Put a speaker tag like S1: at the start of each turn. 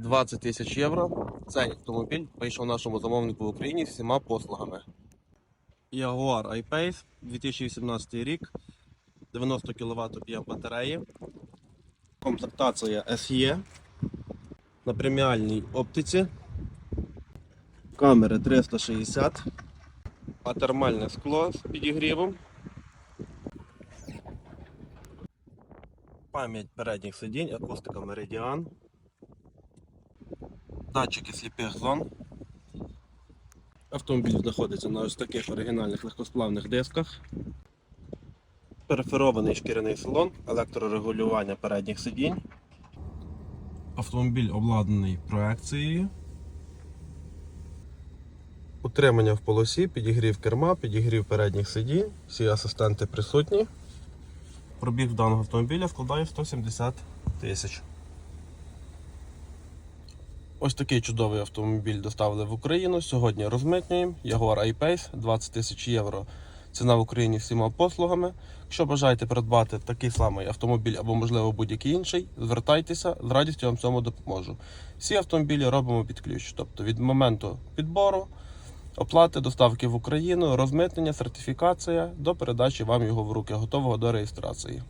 S1: 20 тисяч євро. Цей автомобіль вийшов нашому замовнику в Україні з всіма послугами. Jaguar I-Pace 2018 рік, 90 кВт об'єм батареї. Комплектація SE на преміальній оптиці. Камери 360, атермальне скло з підігрівом. Пам'ять передніх сидінь, акустика Meridian. Датчики сліпих зон. Автомобіль знаходиться на ось таких оригінальних легкосплавних дисках. Переферований шкіряний салон, електрорегулювання передніх сидінь. Автомобіль обладнаний проекцією. Утримання в полосі, підігрів керма, підігрів передніх сидінь, всі асистенти присутні. Пробіг даного автомобіля складає 170 тисяч. Ось такий чудовий автомобіль доставили в Україну. Сьогодні розмитнюємо. Jaguar I-Pace 20 тисяч євро. Ціна в Україні всіма послугами. Якщо бажаєте придбати такий самий автомобіль або, можливо, будь-який інший, звертайтеся, з радістю вам цьому допоможу. Всі автомобілі робимо під ключ, тобто від моменту підбору, оплати, доставки в Україну, розмитнення, сертифікація до передачі вам його в руки, готового до реєстрації.